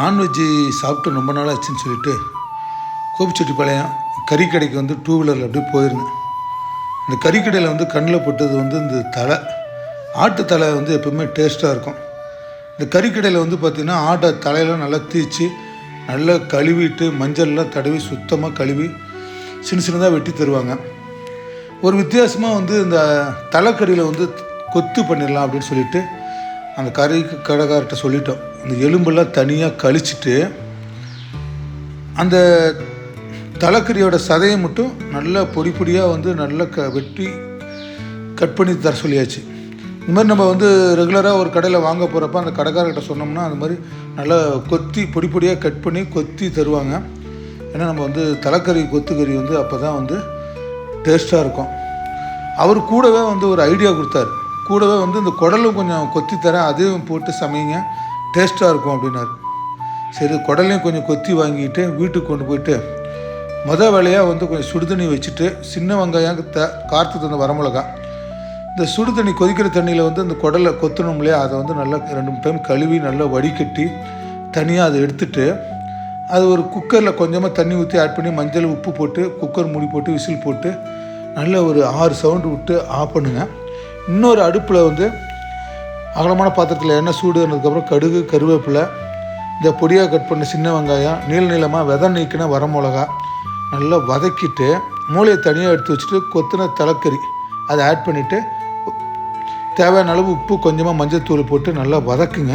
Non veg சாப்பிட்டு ரொம்ப நாள் ஆச்சுன்னு சொல்லிட்டு கோபிச்செட்டிப்பாளையம் கறிக்கடைக்கு வந்து டூ வீலரில் அப்படியே போயிருந்தேன். இந்த கறிக்கடையில் வந்து கண்ணில் பட்டது வந்து இந்த தலை. ஆட்டு தலை வந்து எப்பவுமே டேஸ்ட்டாக இருக்கும். இந்த கறிக்கடையில் வந்து பார்த்திங்கன்னா ஆட்டை தலையெல்லாம் நல்லா தீச்சு நல்லா கழுவிட்டு மஞ்சள்லாம் தடவி சுத்தமாக கழுவி சின்ன சின்னதாக வெட்டி தருவாங்க. ஒரு வித்தியாசமாக வந்து இந்த தலைக்கறியில் வந்து கொத்து பண்ணிடலாம் அப்படின்னு சொல்லிட்டு அந்த கறி கடைக்கார்ட்ட சொல்லிட்டோம். இந்த எலும்பெல்லாம் தனியாக கழிச்சிட்டு அந்த தலைக்கறியோட சதையை மட்டும் நல்லா பொடி பொடியாக வந்து நல்லா க வெட்டி கட் பண்ணி தர சொல்லியாச்சு. இந்த மாதிரி நம்ம வந்து ரெகுலராக ஒரு கடையில் வாங்க போகிறப்ப அந்த கடைக்காரர்கிட்ட சொன்னோம்னா அந்த மாதிரி நல்லா கொத்தி பொடி பொடியாக கட் பண்ணி கொத்தி தருவாங்க. ஏன்னா நம்ம வந்து தலைக்கறி கொத்துக்கறி வந்து அப்போ தான் வந்து டேஸ்ட்டாக இருக்கும். அவர் கூடவே வந்து ஒரு ஐடியா கொடுத்தாரு. கூடவே வந்து இந்த குடலும் கொஞ்சம் கொத்தி தரேன் அதையும் போட்டு சமைங்க. டேஸ்ட்டாக இருக்கும் அப்படின்னாரு. சரி குடலையும் கொஞ்சம் கொத்தி வாங்கிட்டு வீட்டுக்கு கொண்டு போயிட்டு மொதல் வேலையாக வந்து கொஞ்சம் சுடுதண்ணி வச்சுட்டு சின்ன வெங்காயம் த கார்த்து தந்த வரமிளகா. இந்த சுடு தண்ணி கொதிக்கிற தண்ணியில் வந்து இந்த குடலை கொத்தணும் இல்லையா? அதை வந்து நல்லா ரெண்டு மூணு டைம் கழுவி நல்லா வடிகட்டி தனியாக அதை எடுத்துட்டு அது ஒரு குக்கரில் கொஞ்சமாக தண்ணி ஊற்றி ஆட் பண்ணி மஞ்சள் உப்பு போட்டு குக்கர் மூடி போட்டு விசில் போட்டு நல்ல ஒரு ஆறு சவுண்டு விட்டு ஆஃப் பண்ணுங்க. இன்னொரு அடுப்பில் வந்து அகலமான பாத்திரத்தில் எண்ணெய் சூடுனதுக்கப்புறம் கடுகு கருவேப்பிலை இந்த பொடியாக கட் பண்ண சின்ன வெங்காயம் நீள நீளமாக விதை நீக்கின வரமிளகா நல்லா வதக்கிட்டு மூளையை தனியாக எடுத்து வச்சுட்டு கொத்தின தலைக்கறி. அதை ஆட் பண்ணிவிட்டு தேவையான அளவு உப்பு கொஞ்சமாக மஞ்சள் போட்டு நல்லா வதக்குங்க.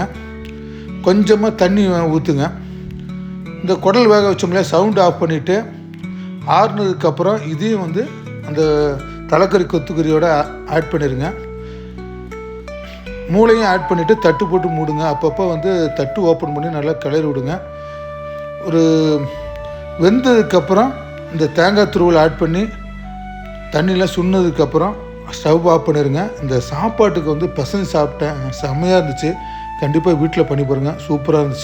கொஞ்சமாக தண்ணி ஊற்றுங்க இந்த குடல் வேக வச்சோம்ல சவுண்ட் ஆஃப் பண்ணிவிட்டு ஆறுனதுக்கப்புறம் இதையும் வந்து அந்த தலைக்கறி கொத்துக்கறியோட ஆட் பண்ணிடுங்க மூளையும் ஆட் பண்ணிவிட்டு தட்டு போட்டு மூடுங்க. அப்பப்போ வந்து தட்டு ஓப்பன் பண்ணி நல்லா கிளறி விடுங்க. ஒரு வெந்ததுக்கப்புறம் இந்த தேங்காய் துருவல் ஆட் பண்ணி தண்ணியில் சுண்ணதுக்கப்புறம் ஸ்டவ் ஆஃப் பண்ணிடுங்க இந்த சாப்பாட்டுக்கு வந்து பசங்க சாப்பிட்டேன். செம்மையாக இருந்துச்சு. கண்டிப்பாக வீட்டில் பண்ணி பாருங்கள் சூப்பராக இருந்துச்சு.